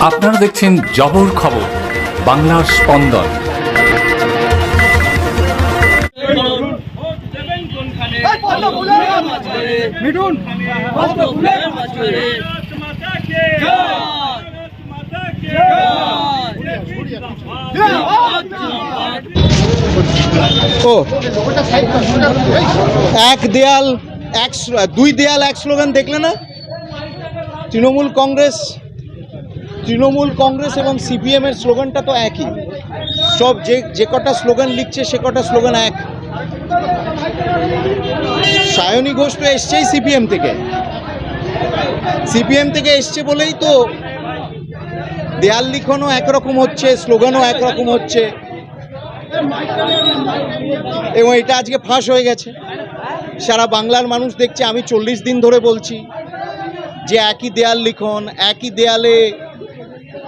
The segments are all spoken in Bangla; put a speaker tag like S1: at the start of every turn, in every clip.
S1: আপনারা দেখছেন জবর খবর বাংলার স্পন্দন।
S2: মিঠুন
S3: ও এক দেয়াল এক স্লো- দুই দেয়াল এক স্লোগান দেখলে না? তৃণমূল কংগ্রেস তৃণমূল কংগ্রেস এবং সিপিএম এর স্লোগানটা তো একই। সব যে যে কটা স্লোগান লিখছে, সে কটা স্লোগান এক। সায়নী ঘোষ তো এসছেই সিপিএম থেকে। সিপিএম থেকে এসছে বলেই তো দেয়াল লিখনও একরকম হচ্ছে, স্লোগানও একরকম হচ্ছে। এবং এটা আজকে ফাঁস হয়ে গেছে। সারা বাংলার মানুষ দেখছে, আমি চল্লিশ দিন ধরে বলছি যে একই দেয়াল লিখন, একই দেয়ালে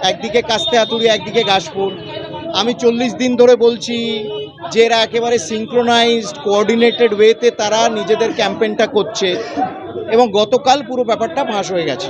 S3: একদিকে কাস্তে হাতুড়ি একদিকে গাছপুর আমি চল্লিশ দিন ধরে বলছি যে এরা একেবারে সিঙ্ক্রোনাইজড কোঅর্ডিনেটেড ওয়েতে তারা নিজেদের ক্যাম্পেনটা করছে। এবং গতকাল পুরো ব্যাপারটা ফাঁস হয়ে গেছে।